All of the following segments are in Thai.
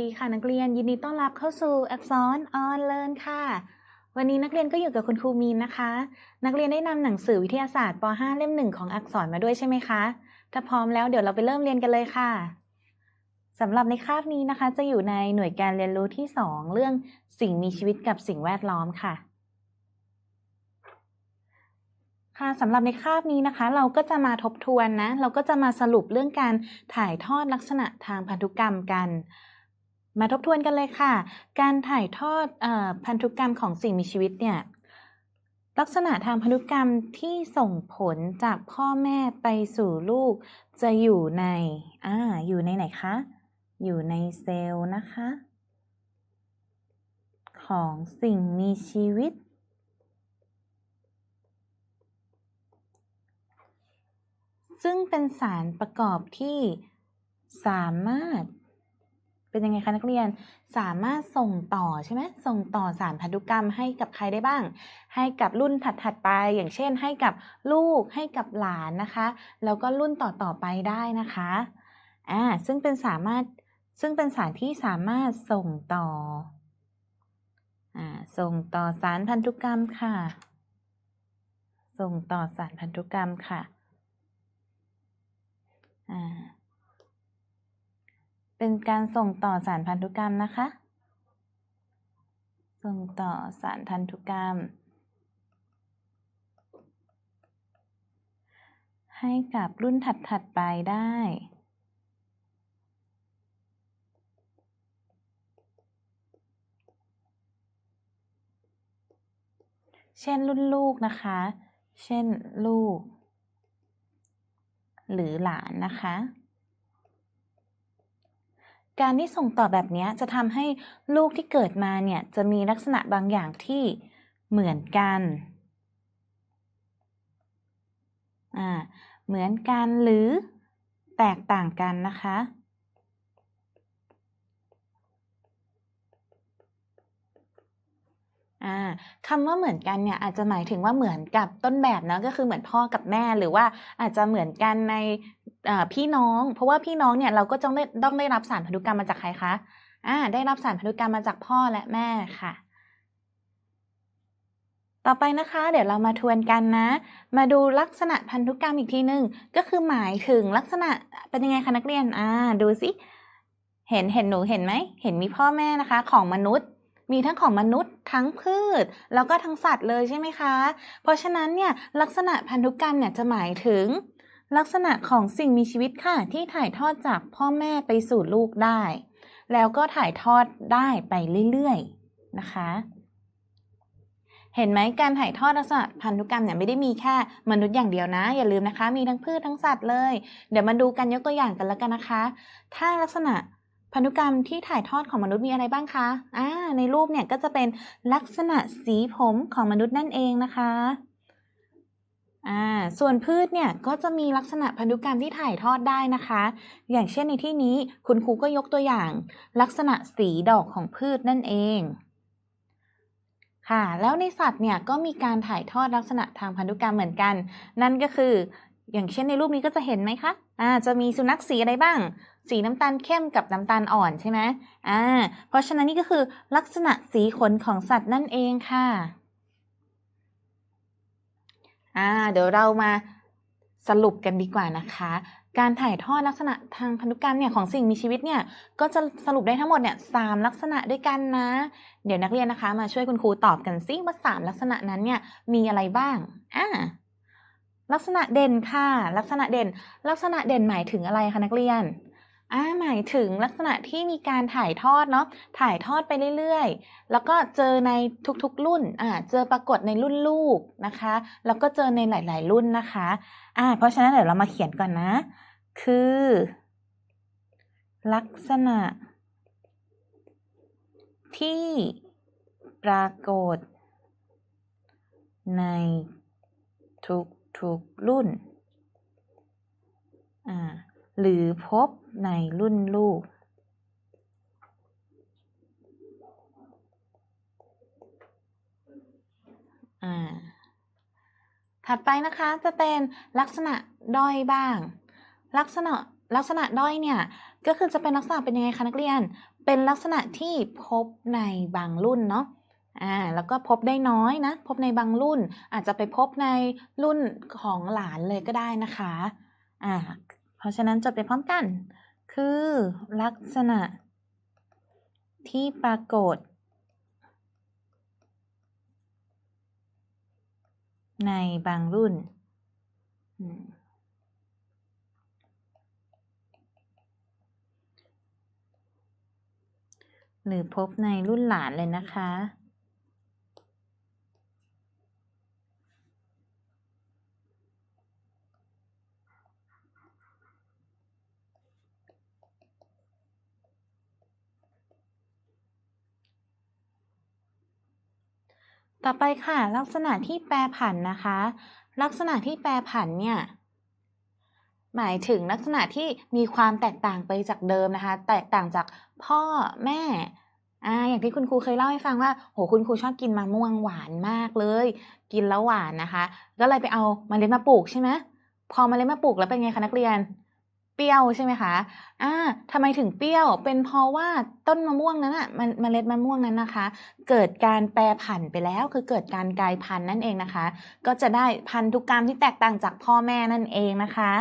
ดีค่ะนักเรียนยินดีต้อนรับเข้าสู่อักษรออนเลินค่ะ วันนี้นักเรียนก็อยู่กับคุณครูมีนนะคะ นักเรียนได้นำหนังสือวิทยาศาสตร์ป .5 เล่มหนึ่งของอักษรมาด้วยใช่ไหมคะถ้าพร้อมแล้วเดี๋ยวเราไปเริ่มเรียนกันเลยค่ะสำหรับในคาบนี้นะคะ จะอยู่ในหน่วยการเรียนรู้ที่ 2 เรื่องสิ่งมีชีวิตกับสิ่งแวดล้อมค่ะค่ะสำหรับในคาบนี้นะคะ เราก็จะมาทบทวนนะ เราก็จะมาสรุปเรื่องการถ่ายทอดลักษณะทางพันธุกรรมกัน มาทบทวนกันเลยค่ะ การถ่ายทอดอพันธุกรรมของสิ่งมีชีวิตเนี่ยลักษณะทางพันธุกรรมที่ส่งผลจากพ่อแม่ไปสู่ลูก จะอยู่ในอ่าอยู่ในไหนคะ อยู่ในเซลล์นะคะ ของสิ่งมีชีวิต ซึ่งเป็นสารประกอบที่สามารถ เป็นยังไงคะนักเรียน สามารถส่งต่อใช่ไหมส่งต่อสารพันธุกรรมให้กับใครได้บ้าง ให้กับรุ่นถัดๆไป อย่างเช่น ให้กับลูกให้กับหลานนะคะ แล้วก็รุ่นต่อๆไปได้นะคะอ่าซึ่งเป็นสามารถซึ่งเป็นสารที่สามารถส่งต่ออ่าส่งต่อสารพันธุกรรมค่ะ ส่งต่อสารพันธุกรรมค่ะอ่า เป็นการส่งต่อสารพันธุกรรมนะคะ ส่งต่อสารพันธุกรรม ให้กับรุ่นถัด ๆ ไปได้เช่นรุ่นลูกนะคะ เช่นลูก หรือหลานนะคะ การที่ส่งต่อแบบนี้จะทำให้ลูกที่เกิดมาเนี่ยจะมีลักษณะบางอย่างที่เหมือนกันอ่าเหมือนกันหรือแตกต่างกันนะคะ อ่า คำว่าเหมือนกันเนี่ยอาจจะหมายถึงว่าเหมือนกับต้นแบบนะก็คือเหมือนพ่อกับแม่หรือว่าอาจจะเหมือนกันในพี่น้อง เพราะว่าพี่น้องเนี่ยเราก็ต้องได้ต้องได้รับสารพันธุกรรมมาจากใครคะอ่าได้รับสารพันธุกรรมมาจากพ่อและแม่ค่ะ ต่อไปนะคะ เดี๋ยวเรามาทวนกันนะ มาดูลักษณะพันธุกรรมอีกทีหนึ่งก็คือหมายถึงลักษณะเป็นยังไงคะนักเรียนอ่าดูสิเห็นเห็นหนูเห็นไหมเห็นมีพ่อแม่นะคะ ของมนุษย์ มีทั้งของมนุษย์ทั้งพืช แล้วก็ทั้งสัตว์เลยใช่ไหมคะ เพราะฉะนั้นเนี่ยลักษณะพันธุกรรมเนี่ยจะหมายถึง ลักษณะของสิ่งมีชีวิตค่ะ ที่ถ่ายทอดจากพ่อแม่ไปสู่ลูกได้ แล้วก็ถ่ายทอดได้ไปเรื่อยๆนะคะเห็นไหมการถ่ายทอดลักษณะพันธุกรรมเนี่ยไม่ได้มีแค่มนุษย์อย่างเดียวนะ อย่าลืมนะคะ มีทั้งพืชทั้งสัตว์เลย เดี๋ยวมาดูกันยกตัวอย่างกันแล้วกันนะคะ ถ้าลักษณะ พันธุกรรมที่ถ่ายทอดของมนุษย์มีอะไรบ้างคะ อ่า ในรูปเนี่ยก็จะเป็นลักษณะสีผมของมนุษย์นั่นเองนะคะ อ่า ส่วนพืชเนี่ยก็จะมีลักษณะพันธุกรรมที่ถ่ายทอดได้นะคะ อย่างเช่นในที่นี้คุณครูก็ยกตัวอย่าง ลักษณะสีดอกของพืชนั่นเอง ค่ะ แล้วในสัตว์เนี่ยก็มีการถ่ายทอดลักษณะทางพันธุกรรมเหมือนกัน นั่นก็คือ อย่างเช่นในรูปนี้ก็จะเห็นไหมคะอ่าจะมีสุนัขสีอะไรบ้าง สีน้ำตาลเข้มกับน้ำตาลอ่อนใช่ไหมอ่าเพราะฉะนั้นนี่ก็คือลักษณะสีขนของสัตว์นั่นเองค่ะอ่าเดี๋ยวเรามาสรุปกันดีกว่านะคะ การถ่ายทอดลักษณะทางพันธุกรรมเนี่ยของสิ่งมีชีวิตเนี่ยก็จะสรุปได้ทั้งหมดเนี่ยสามลักษณะด้วยกันนะ เดี๋ยวนักเรียนนะคะ มาช่วยคุณครูตอบกันซิว่าสามลักษณะนั้นเนี่ยมีอะไรบ้างอ่า ลักษณะเด่นค่ะ ลักษณะเด่น ลักษณะเด่นหมายถึงอะไรคะนักเรียนอ่าหมายถึงลักษณะที่มีการถ่ายทอดเนาะถ่ายทอดไปเรื่อยๆ แล้วก็เจอในทุกๆรุ่นอ่าเจอปรากฏในรุ่นลูกนะคะ แล้วก็เจอในหลาย ๆ รุ่นนะคะอ่าเพราะฉะนั้นเดี๋ยวเรามาเขียนก่อนนะ คือ ลักษณะ ที่ปรากฏในทุก ทุกรุ่น หรือพบในรุ่นลูก ถัดไปนะคะจะเป็นลักษณะด้อยบ้าง ลักษณะลักษณะด้อยเนี่ย ก็คือจะเป็นลักษณะเป็นยังไงคะนักเรียน เป็นลักษณะที่พบในบางรุ่นเนาะ อ่าแล้วก็พบได้น้อยนะ พบในบางรุ่น อาจจะไปพบในรุ่นของหลานเลยก็ได้นะคะอ่าเพราะฉะนั้นจดไปพร้อมกัน คือลักษณะที่ปรากฏ ในบางรุ่น หรือพบในรุ่นหลานเลยนะคะ ต่อไปค่ะ ลักษณะที่แปรผันนะคะ ลักษณะที่แปรผันเนี่ยหมายถึงลักษณะที่มีความแตกต่างไปจากเดิมนะคะ แตกต่างจากพ่อแม่อ่าอย่างที่คุณครูเคยเล่าให้ฟังว่า โหคุณครูชอบกินมะม่วงหวานมากเลย กินแล้วหวานนะคะ ก็เลยไปเอาเมล็ดมาปลูกใช่ไหมพอมเมล็ดมาปลูกแล้วเป็นไงคะนักเรียน เปรี้ยวใช่ไหมคะอ่าทำไมถึงเปรี้ยว เป็นเพราะว่าต้นมะม่วงนั้นอะมันเมล็ดมะม่วงนั้นนะคะ เกิดการแปรผันไปแล้วคือเกิดการกลายพันธุ์นั่นเองนะคะ ก็จะได้พันธุกรรมที่แตกต่างจากพ่อแม่นั่นเองนะคะ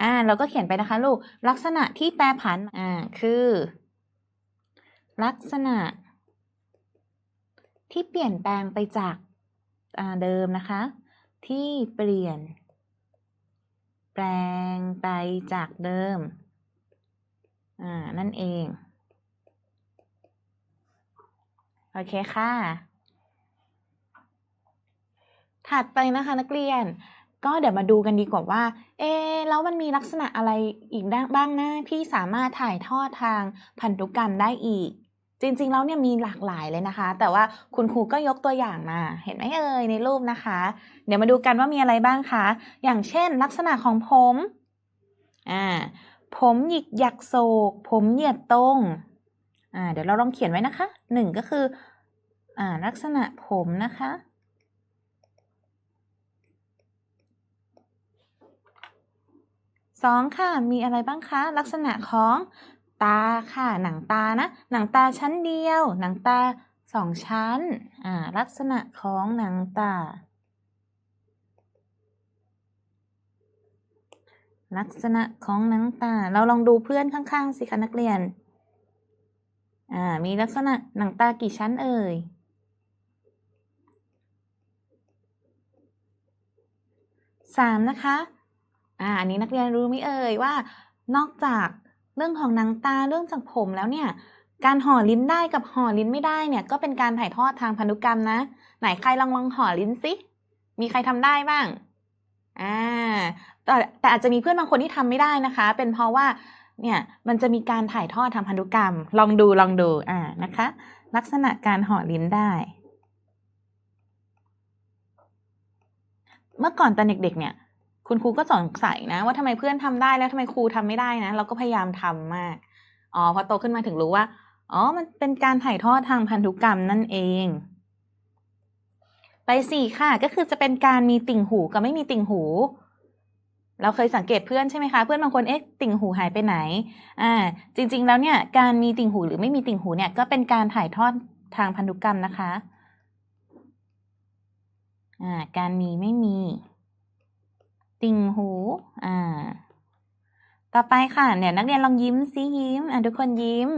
อ่าเราก็เขียนไปนะคะลูกลักษณะที่แปรผันอ่าคือ ลักษณะ ที่เปลี่ยนแปลงไปจากอ่าเดิมนะคะ ที่เปลี่ยน แปลงไปจากเดิม อ่า นั่นเอง โอเคค่ะ ถัดไปนะคะนักเรียน ก็เดี๋ยวมาดูกันดีกว่าว่า เอะแล้วมันมีลักษณะอะไรอีกบ้างนะที่สามารถถ่ายทอดทางพันธุกรรมได้อีก จริงๆแล้วเนี่ยมีหลากหลายเลยนะคะ แต่ว่าคุณครูก็ยกตัวอย่างมาเห็นไหมเอ่ยในรูปนะคะ เดี๋ยวมาดูกันว่ามีอะไรบ้างคะ อย่างเช่น ลักษณะของผมอ่าผมหยิกหยักโศก ผมเหยียดตรงอ่าเดี๋ยวเราลองเขียนไว้นะคะหนึ่งก็คืออ่าลักษณะผมนะคะสองค่ะ มีอะไรบ้างคะ ลักษณะของ ตาค่ะ หนังตานะ หนังตาชั้นเดียว หนังตาสองชั้น อ่า ลักษณะของหนังตา ลักษณะของหนังตา เราลองดูเพื่อนข้างๆสิคะนักเรียน อ่า มีลักษณะหนังตากี่ชั้นเอ่ยสามนะคะ อ่า อันนี้นักเรียนรู้ไหมเอ่ยว่า นอกจาก เรื่องของหนังตาเรื่องจากผมแล้วเนี่ย การห่อลิ้นได้กับห่อลิ้นไม่ได้เนี่ยก็เป็นการถ่ายทอดทางพันธุกรรมนะ ไหนใครลองลองห่อลิ้นสิมีใครทำได้บ้างอ่าแต่แต่อาจจะมีเพื่อนบางคนที่ทำไม่ได้นะคะ เป็นเพราะว่าเนี่ยมันจะมีการถ่ายทอดทางพันธุกรรม ลองดูลองดูอ่านะคะ ลักษณะการห่อลิ้นได้ เมื่อก่อนตอนเด็กๆเนี่ย คุณครูก็สงสัยนะ ว่าทำไมเพื่อนทำได้แล้วทำไมครูทำไม่ได้นะ เราก็พยายามทำมากอ๋อพอโตขึ้นมาถึงรู้ว่าอ๋อมันเป็นการถ่ายทอดทางพันธุกรรมนั่นเอง ไปสี่ค่ะ ก็คือจะเป็นการมีติ่งหูกับไม่มีติ่งหู เราเคยสังเกตเพื่อนใช่ไหมคะ เพื่อนบางคนเอ๊ะติ่งหูหายไปไหนอ่าจริง ๆ แล้วเนี่ยการมีติ่งหูหรือไม่มีติ่งหูเนี่ยก็เป็นการถ่ายทอดทางพันธุกรรมนะคะอ่าการมีไม่มี ติ่งหู อ่า ต่อไปค่ะ เนี่ย นักเรียนลองยิ้มซิยิ้ม อะทุกคนยิ้ม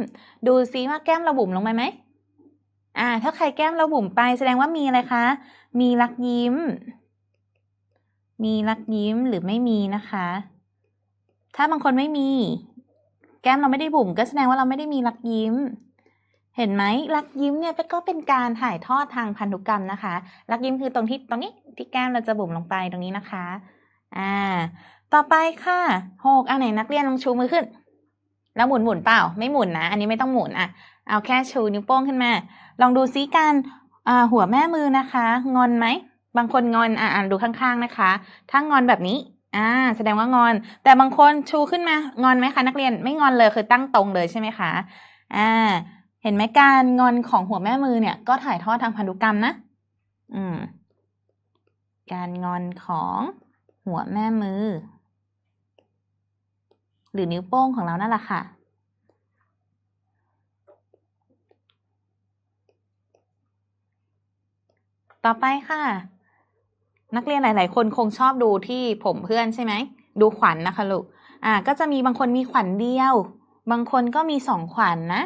ดูซิว่าแก้มเราบุ๋มลงไปไหมอ่า ถ้าใครแก้มเราบุ๋มไปแสดงว่ามีอะไรคะ มีรักยิ้ม มีรักยิ้มหรือไม่มีนะคะ ถ้าบางคนไม่มี แก้มเราไม่ได้บุ๋มก็แสดงว่าเราไม่ได้มีรักยิ้มเห็นไหมรักยิ้มเนี่ยก็เป็นการถ่ายทอดทางพันธุกรรมนะคะ รักยิ้มคือตรงที่ตรงนี้ที่แก้มเราจะบุ๋มลงไปตรงนี้นะคะ อ่า ต่อไปค่ะหกอันไหนนักเรียนลองชูมือขึ้น แล้วหมุนหมุนเปล่า ไม่หมุนนะ อันนี้ไม่ต้องหมุนอะ เอาแค่ชูนิ้วโป้งขึ้นมา ลองดูซิการหัวแม่มือนะคะ งอนไหม บางคนงอนอ่าดูข้างๆนะคะ ถ้างอนแบบนี้ อ่า แสดงว่างอน แต่บางคนชูขึ้นมางอนไหมคะนักเรียน ไม่งอนเลยคือตั้งตรงเลยใช่ไหมคะ อ่า เห็นไหมการงอนของหัวแม่มือเนี่ย ก็ถ่ายทอดทางพันธุกรรมนะ อืม การงอนของ หัวแม่มือ หรือนิ้วโป้งของเรานั่นแหละค่ะ ต่อไปค่ะ นักเรียนหลาย ๆ คนคงชอบดูที่ผมเพื่อนใช่ไหม ดูขวัญนนะคะลูก อ่า ก็จะมีบางคนมีขวัญเดียว บางคนก็มีสองขวัญนะ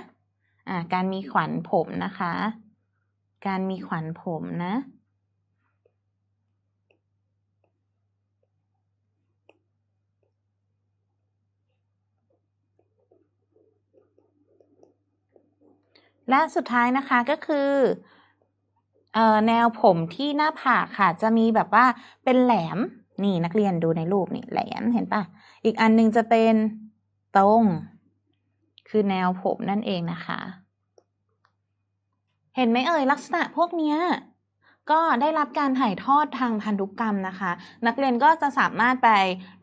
อ่า การมีขวัญผมนะคะ การมีขวัญผมนะ และสุดท้ายนะคะก็คือแนวผมที่หน้าผากค่ะ จะมีแบบว่าเป็นแหลมนี่นักเรียนดูในรูปนี่แหลมเห็นปะอีกอันหนึงจะเป็นตรง คือแนวผมนั่นเองนะคะ เห็นไหมเอ่ยลักษณะพวกเนี้ยก็ได้รับการถ่ายทอดทางพันธุกรรมนะคะ นักเรียนก็จะสามารถไป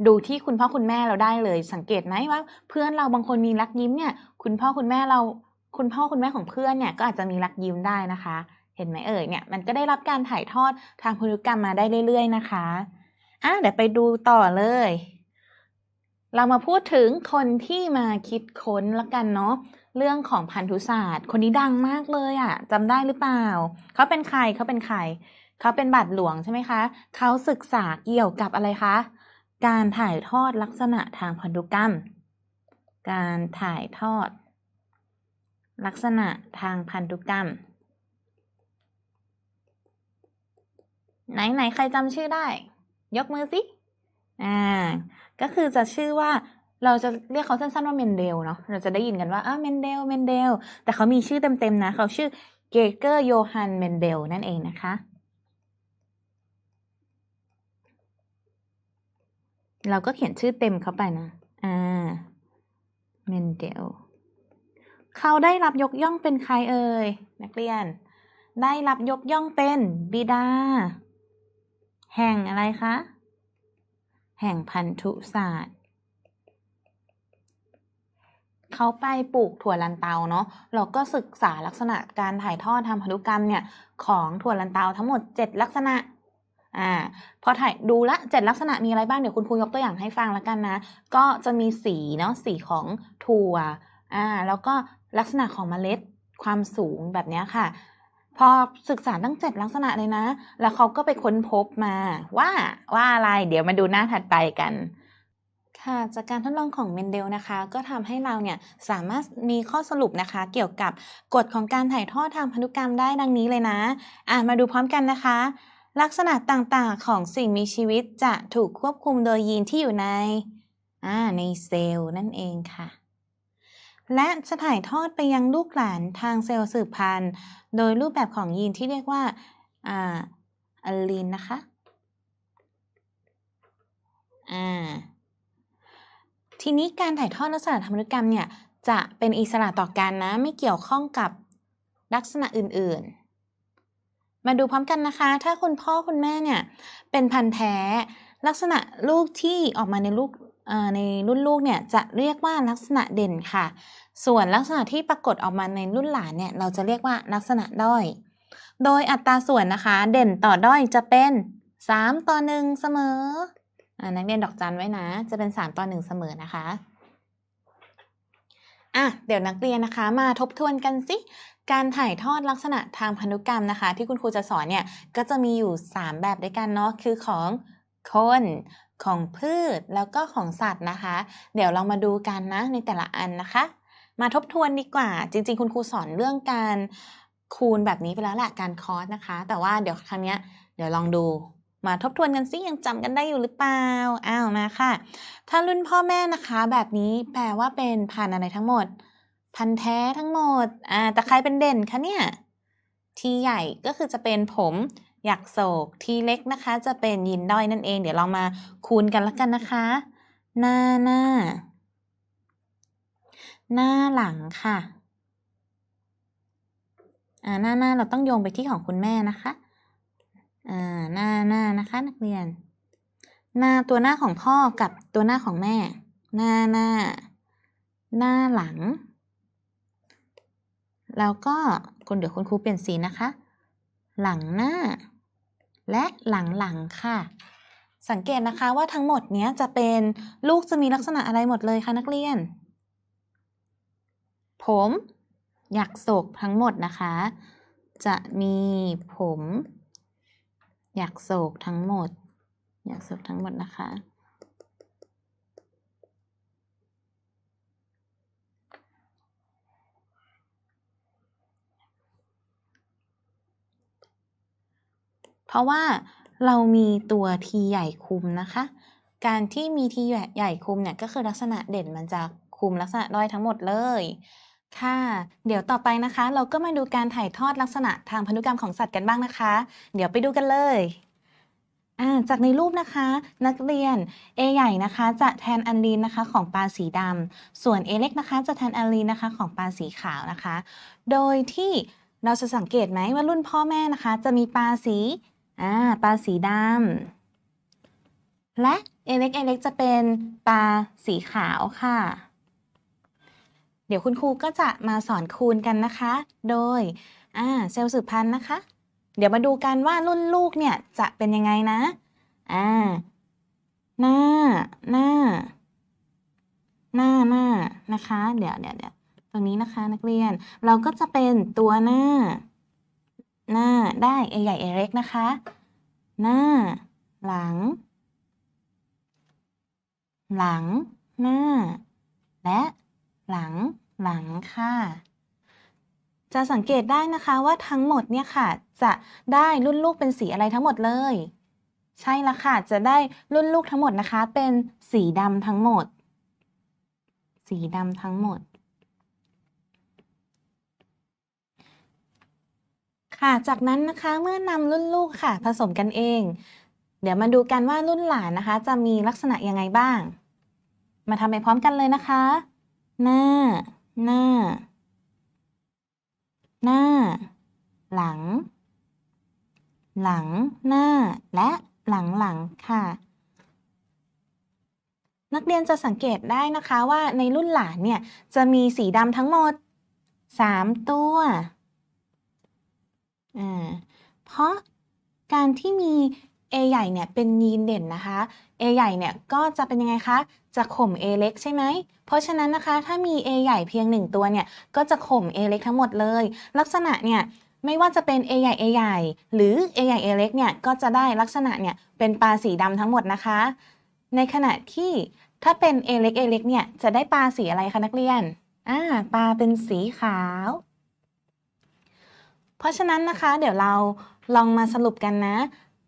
ดูที่คุณพ่อคุณแม่เราได้เลย สังเกตไหมว่า เพื่อนเราบางคนมีรักยิ้มเนี่ย คุณพ่อคุณแม่เรา คุณพ่อคุณแม่ของเพื่อนเนี่ยก็อาจจะมีรักยิ้มได้นะคะ เห็นไหมเอ่ยเนี่ยมันก็ได้รับการถ่ายทอดทางพันธุกรรมมาได้เรื่อย ๆ นะคะอะเดี๋ยวไปดูต่อเลย เรามาพูดถึงคนที่มาคิดค้นละกันเนาะเรื่องของพันธุศาสตร์ คนนี้ดังมากเลยอะ่ะจำได้หรือเปล่า เขาเป็นใครเขาเป็นใครเขาเป็นบาทหลวงใช่ไหมคะ เขาศึกษาเกี่ยวกับอะไรคะ การถ่ายทอดลักษณะทางพันธุกรรม การถ่ายทอด ลักษณะทางพันธุกรรม ไหนไหนใครจำชื่อได้ ยกมือสิอ่าก็คือจะชื่อว่าเราจะเรียกเขาสั้นๆว่าเมนเดลเนาะเราจะได้ยินกันว่าอ้าเมนเดลเมนเดลแต่เขามีชื่อเต็มๆนะ เขาชื่อเกเกอร์โยฮันเมนเดลนั่นเองนะคะ เราก็เขียนชื่อเต็มเข้าไปนะอ่าเมนเดล เขาได้รับยกย่องเป็นใครเอ่ยนักเรียน ได้รับยกย่องเป็นบิดา แห่งอะไรคะ แห่งพันธุศาสตร์เขาไปปลูกถั่วลันเตาเนาะ เราก็ศึกษาลักษณะการถ่ายทอดทางพันธุกรรมเนี่ยของถั่วลันเตาทั้งหมด 7 ลักษณะ อ่า พอถ่ายดูละเจ็ดลักษณะมีอะไรบ้าง เดี๋ยวคุณครูยกตัวอย่างให้ฟังแล้วกันนะ ก็จะมีสีเนาะ สีของถั่ว อ่า แล้วก็ ลักษณะของเมล็ดความสูงแบบนี้ค่ะ พอศึกษาตั้งเจ็ดลักษณะเลยนะ แล้วเขาก็ไปค้นพบมาว่าว่าอะไร เดี๋ยวมาดูหน้าถัดไปกันค่ะจากการทดลองของเมนเดลนะคะ ก็ทำให้เราเนี่ยสามารถมีข้อสรุปนะคะ เกี่ยวกับกฎของการถ่ายทอดทางพันธุกรรมได้ดังนี้เลยนะ อะมาดูพร้อมกันนะคะ ลักษณะต่างๆของสิ่งมีชีวิตจะถูกควบคุมโดยยีนที่อยู่ในอ่าในเซลล์นั่นเองค่ะ และจะถ่ายทอดไปยังลูกหลานทางเซลล์สืบพันธุ์ โดยรูปแบบของยีนที่เรียกว่าอัลลีนนะคะอ่าทีนี้การถ่ายทอดลักษณะทางพันธุกรรมเนี่ยจะเป็นอิสระต่อกันนะ ไม่เกี่ยวข้องกับลักษณะอื่นๆ มาดูพร้อมกันนะคะ ถ้าคุณพ่อคุณแม่เนี่ยเป็นพันธุ์แท้ลักษณะลูกที่ออกมาในลูก ในรุ่นลูกเนี่ยจะเรียกว่าลักษณะเด่นค่ะ ส่วนลักษณะที่ปรากฏออกมาในรุ่นหลานเนี่ยเราจะเรียกว่าลักษณะด้อย โดยอัตราส่วนนะคะ เด่นต่อด้อยจะเป็น 3 ต่อ 1 เสมออนักเรียนดอกจันไว้นะ จะเป็น 3 ต่อ 1 เสมอนะคะอะเดี๋ยวนักเรียนนะคะมาทบทวนกันสิการถ่ายทอดลักษณะทางพันธุกรรมนะคะ ที่คุณครูจะสอนเนี่ยก็จะมีอยู่ 3 แบบด้วยกันเนาะคือของคน ของพืชแล้วก็ของสัตว์นะคะ เดี๋ยวเรามาดูกันนะในแต่ละอันนะคะ มาทบทวนดีกว่า จริง ๆ คุณครูสอนเรื่องการคูณแบบนี้ไปแล้วแหละการคอสนะคะ แต่ว่าเดี๋ยวครั้งนี้เดี๋ยวลองดูมาทบทวนกันสิยังจำกันได้อยู่หรือเปล่าอ้าวมาค่ะ ถ้ารุ่นพ่อแม่นะคะ แบบนี้แปลว่าเป็นพันอะไรทั้งหมด พันแท้ทั้งหมดอ่าแต่ใครเป็นเด่นคะเนี่ย ทีใหญ่ก็คือจะเป็นผม หยักโศกทีเล็กนะคะ จะเป็นยินด้อยนั่นเอง เดี๋ยวเรามาคูณกันละกันนะคะ หน้าหน้า หน้าหลังค่ะอ่าหน้าหน้าเราต้องโยงไปที่ของคุณแม่นะคะอ่าหน้าหน้านะคะนักเรียน หน้าตัวหน้าของพ่อกับตัวหน้าของแม่ หน้าหน้า หน้าหลัง แล้วก็คุณเดี๋ยวคุณครูเปลี่ยนสีนะคะ หลังหน้า และหลังๆค่ะ สังเกตนะคะว่าทั้งหมดเนี้ยจะเป็นลูกจะมีลักษณะอะไรหมดเลยคะนักเรียน ผมหยักโศกทั้งหมดนะคะ จะมีผม หยักโศกทั้งหมด หยักโศกทั้งหมดนะคะ เพราะว่าเรามีตัวทีใหญ่คุมนะคะ การที่มีทีใหญ่คุมเนี่ยก็คือลักษณะเด่นมันจะคุมลักษณะด้อยทั้งหมดเลย ค่ะ เดี๋ยวต่อไปนะคะ เราก็มาดูการถ่ายทอดลักษณะทางพันธุกรรมของสัตว์กันบ้างนะคะ เดี๋ยวไปดูกันเลยจากในรูปนะคะนักเรียน A ใหญ่นะคะ จะแทนอันลีนนะคะของปลาสีดำส่วน A เล็กนะคะ จะแทนอันลีนนะคะของปลาสีขาวนะคะ โดยที่เราจะสังเกตไหมว่ารุ่นพ่อแม่นะคะ จะมีปลาสี อ่าปลาสีดำและ A เล็ก A เล็กจะเป็นปลาสีขาวค่ะ เดี๋ยวคุณครูก็จะมาสอนคูณกันนะคะ โดยอ่าเซลล์สืบพันธุ์นะคะ เดี๋ยวมาดูกันว่ารุ่นลูกเนี่ยจะเป็นยังไงนะอ่าหน้า หน้า หน้าหน้านะคะ เดี๋ยวเดี๋ยวเดี๋ยวตรงนี้นะคะนักเรียน เราก็จะเป็นตัวหน้า หน้าได้ A ใหญ่ A เล็กนะคะ หน้า หลัง หลัง หน้า และหลัง หลังค่ะ จะสังเกตได้นะคะว่าทั้งหมดเนี่ยค่ะ จะได้รุ่นลูกเป็นสีอะไรทั้งหมดเลย ใช่ละค่ะ จะได้รุ่นลูกทั้งหมดนะคะ เป็นสีดำทั้งหมด สีดำทั้งหมด ค่ะ จากนั้นนะคะเมื่อนำรุ่นลูกค่ะ ผสมกันเอง เดี๋ยวมาดูกันว่ารุ่นหลานนะคะ จะมีลักษณะยังไงบ้าง มาทำไปพร้อมกันเลยนะคะ หน้า หน้า หน้า หลัง หลัง หน้า และหลังหลังค่ะ นักเรียนจะสังเกตได้นะคะว่าในรุ่นหลานเนี่ย จะมีสีดำทั้งหมด 3 ตัว อ่าเพราะการที่มี A ใหญ่เนี่ยเป็นยีนเด่นนะคะ A ใหญ่เนี่ยก็จะเป็นยังไงคะ จะข่ม A เล็กใช่ไหม เพราะฉะนั้นนะคะ ถ้ามี A ใหญ่เพียง 1 ตัวเนี่ย ก็จะข่ม A เล็กทั้งหมดเลย ลักษณะเนี่ยไม่ว่าจะเป็น A ใหญ่ A ใหญ่ หรือ A ใหญ่ A เล็กเนี่ย ก็จะได้ลักษณะเนี่ยเป็นปลาสีดำทั้งหมดนะคะ ในขณะที่ถ้าเป็น A เล็ก A เล็กเนี่ย จะได้ปลาสีอะไรคะนักเรียน อ่า ปลาเป็นสีขาว เพราะฉะนั้นนะคะเดี๋ยวเราลองมาสรุปกันนะ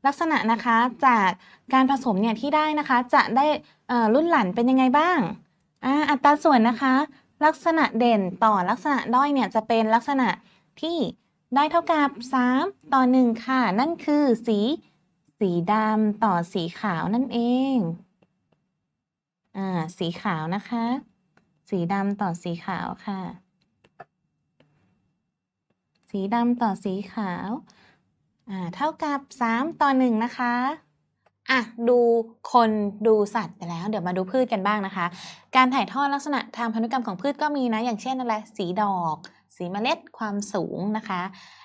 ลักษณะนะคะจากการผสมเนี่ยที่ได้นะคะ จะได้รุ่นหลันเป็นยังไงบ้างอัตราส่วนนะคะ ลักษณะเด่นต่อลักษณะด้อยเนี่ยจะเป็นลักษณะที่ได้เท่ากับ 3 ต่อ 1 ค่ะ นั่นคือสี สีดำต่อสีขาวนั่นเองอ่าสีขาวนะคะ สีดำต่อสีขาวค่ะ สีดำต่อสีขาวอ่าเท่ากับ 3 ต่อ 1 นะคะอะดูคนดูสัตว์ไปแล้ว เดี๋ยวมาดูพืชกันบ้างนะคะ การถ่ายทอดลักษณะทางพันธุกรรมของพืชก็มีนะ อย่างเช่นอะไรสีดอก สีเมล็ดความสูงนะคะ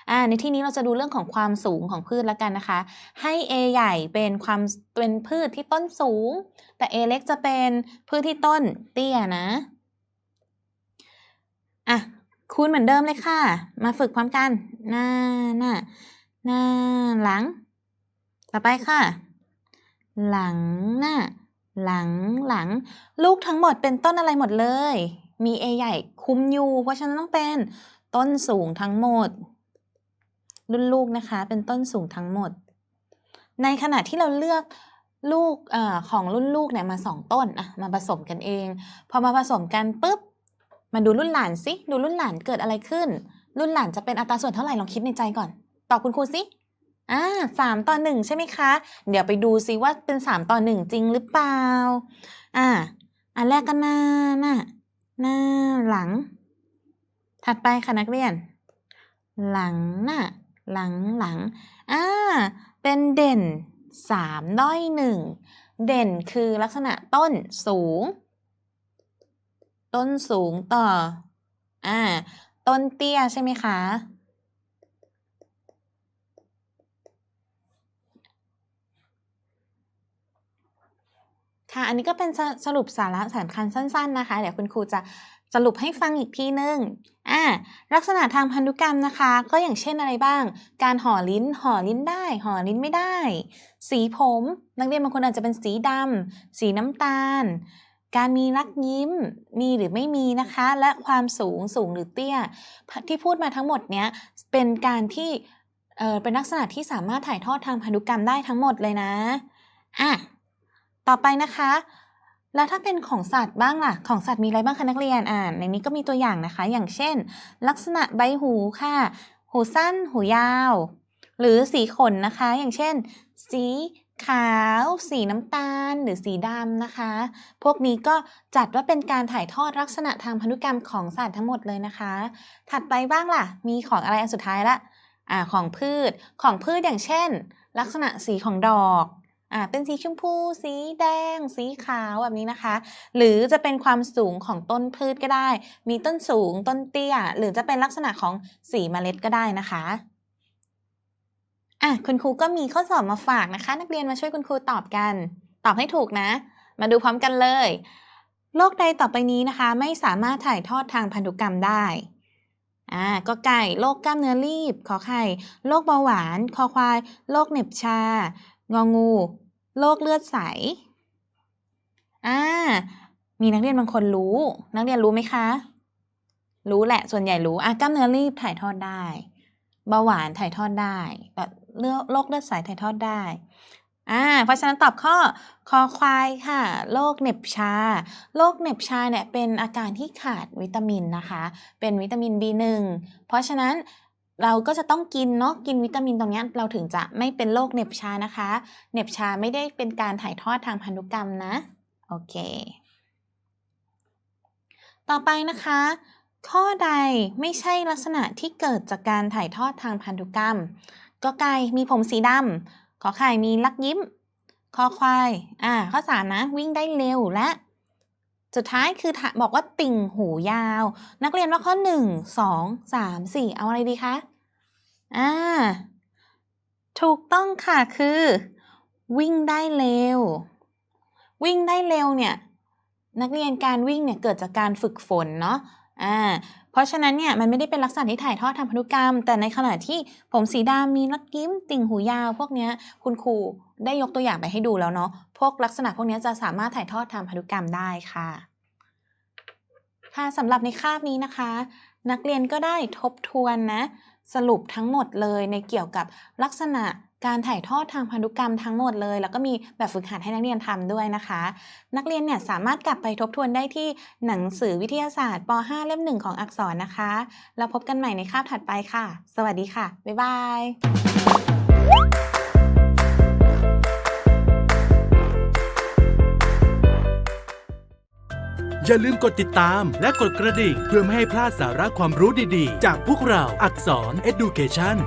อ่าในที่นี้เราจะดูเรื่องของความสูงของพืชแล้วกันนะคะ ให้ A ใหญ่เป็นความเป็นพืชที่ต้นสูง แต่ A เล็กจะเป็นพืชที่ต้นเตี้ยนะอะ คูณเหมือนเดิมเลยค่ะ มาฝึกพร้อมกัน หน้าหน้าหน้าหลัง ต่อไปค่ะ หลังหน้า หลังหลัง ลูกทั้งหมดเป็นต้นอะไรหมดเลย มี A ใหญ่คุมอยู่ เพราะฉะนั้นต้องเป็นต้นสูงทั้งหมด รุ่นลูกนะคะ เป็นต้นสูงทั้งหมด ในขณะที่เราเลือกลูกอของรุ่นลูกเนี่ยมาสองต้นอะมาผสมกันเอง พอมาผสมกันปุ๊บ มาดูรุ่นหลานสิดูรุ่นหลานเกิดอะไรขึ้น รุ่นหลานจะเป็นอัตราส่วนเท่าไหร่ลองคิดในใจก่อน ตอบคุณครูสิอ่าสามต่อหนึ่งใช่ไหมคะ เดี๋ยวไปดูซิว่าเป็นสามต่อหนึ่งจริงหรือเปล่า อ่า อันแรกก็หน้าหน้าหน้าหลัง ถัดไปค่ะนักเรียน หลังหน้าหลังหลัง อ่า เป็นเด่นสามด้อยหนึ่ง เด่นคือลักษณะต้นสูง ต้นสูงต่อ อ่า ต้นเตี้ยใช่ไหมคะ ค่ะ อันนี้ก็เป็นสสรุปสาระสำคัญสั้น ๆ นะคะ เดี๋ยวคุณครูจะสรุปให้ฟังอีกทีหนึ่งอ่า ลักษณะทางพันธุกรรมนะคะ ก็อย่างเช่นอะไรบ้าง การห่อลิ้น ห่อลิ้นได้ ห่อลิ้นไม่ได้ สีผม นักเรียนบางคนอาจจะเป็นสีดำ สีน้ำตาล การมีรักยิ้มมีหรือไม่มีนะคะ และความสูงสูงหรือเตี้ย ที่พูดมาทั้งหมดเนี้ยเป็นการที่เอ่อเป็นลักษณะที่สามารถถ่ายทอดทางพันธุกรรมได้ทั้งหมดเลยนะอะต่อไปนะคะ แล้วถ้าเป็นของสัตว์บ้างล่ะ ของสัตว์มีอะไรบ้างคะนักเรียนอ่าในนี้ก็มีตัวอย่างนะคะ อย่างเช่น ลักษณะใบหูค่ะ หูสั้น หูยาว หรือสีขนนะคะ อย่างเช่น สี ขาว สีน้ำตาล หรือสีดำนะคะ พวกนี้ก็จัดว่าเป็นการถ่ายทอดลักษณะทางพันธุกรรมของสัตว์ทั้งหมดเลยนะคะ ถัดไปบ้างล่ะ มีของอะไรอันสุดท้ายละอ่าของพืช ของพืชอย่างเช่น ลักษณะสีของดอกอ่าเป็นสีชมพู สีแดง สีขาวแบบนี้นะคะ หรือจะเป็นความสูงของต้นพืชก็ได้ มีต้นสูง ต้นเตี้ย หรือจะเป็นลักษณะของสีเมล็ดก็ได้นะคะ อะคุณครูก็มีข้อสอบมาฝากนะคะ นักเรียนมาช่วยคุณครูตอบกัน ตอบให้ถูกนะ มาดูพร้อมกันเลย โรคใดต่อไปนี้นะคะ ไม่สามารถถ่ายทอดทางพันธุกรรมได้อ่าก็ไก่โรคกล้ามเนื้อรีบ ขอไข่โรคเบาหวาน คอควายโรคเหน็บชา งองูโรคเลือดใสอ่ามีนักเรียนบางคนรู้ นักเรียนรู้ไหมคะ รู้แหละส่วนใหญ่รู้อะกล้ามเนื้อรีบถ่ายทอดได้ เบาหวานถ่ายทอดได้แบบเลือ โรคเลือดใสถ่ายทอดได้อ่าเพราะฉะนั้นตอบข้อคอควายค่ะโรคเหน็บชาโรคเหน็บชาเนี่ยเป็นอาการที่ขาดวิตามินนะคะ เป็นวิตามิน B1 เพราะฉะนั้นเราก็จะต้องกินเนาะกินวิตามินตรงนี้เราถึงจะไม่เป็นโรคเหน็บชานะคะเหน็บชาไม่ได้เป็นการถ่ายทอดทางพันธุกรรมนะโอเค ต่อไปนะคะ ข้อใดไม่ใช่ลักษณะที่เกิดจากการถ่ายทอดทางพันธุกรรม ก็ไก่มีผมสีดำขอไข่มีลักยิ้มคอควาย อ่า ข้อสามนะ วิ่งได้เร็วและ สุดท้ายคือบอกว่าติ่งหูยาว นักเรียนว่าข้อหนึ่งสองสามสี่เอาอะไรดีคะ อ่า ถูกต้องค่ะคือ วิ่งได้เร็ว วิ่งได้เร็วเนี่ย นักเรียนการวิ่งเนี่ยเกิดจากการฝึกฝนเนาะอ่า เพราะฉะนั้นเนี่ยมันไม่ได้เป็นลักษณะที่ถ่ายทอดทางพันธุกรรม แต่ในขณะที่ผมสีดำมีลักยิ้มติ่งหูยาว พวกนี้คุณครูได้ยกตัวอย่างไปให้ดูแล้วเนาะพวกลักษณะพวกนี้จะสามารถถ่ายทอดทางพันธุกรรมได้ค่ะ ค่ะสำหรับในคาบนี้นะคะ นักเรียนก็ได้ทบทวนนะสรุปทั้งหมดเลยในเกี่ยวกับลักษณะ การถ่ายทอดทางพันธุกรรมทั้งหมดเลย แล้วก็มีแบบฝึกหัดให้นักเรียนทำด้วยนะคะ นักเรียนเนี่ยสามารถกลับไปทบทวนได้ที่หนังสือวิทยาศาสตร์ป .5 เล่มหนึ่งของอักษรนะคะ แล้วพบกันใหม่ในคาบถัดไปค่ะ สวัสดีค่ะ บ๊ายบายอย่าลืมกดติดตามและกดกระดิ่ง เพื่อไม่ให้พลาดสาระความรู้ดีๆ จากพวกเราอักษร Education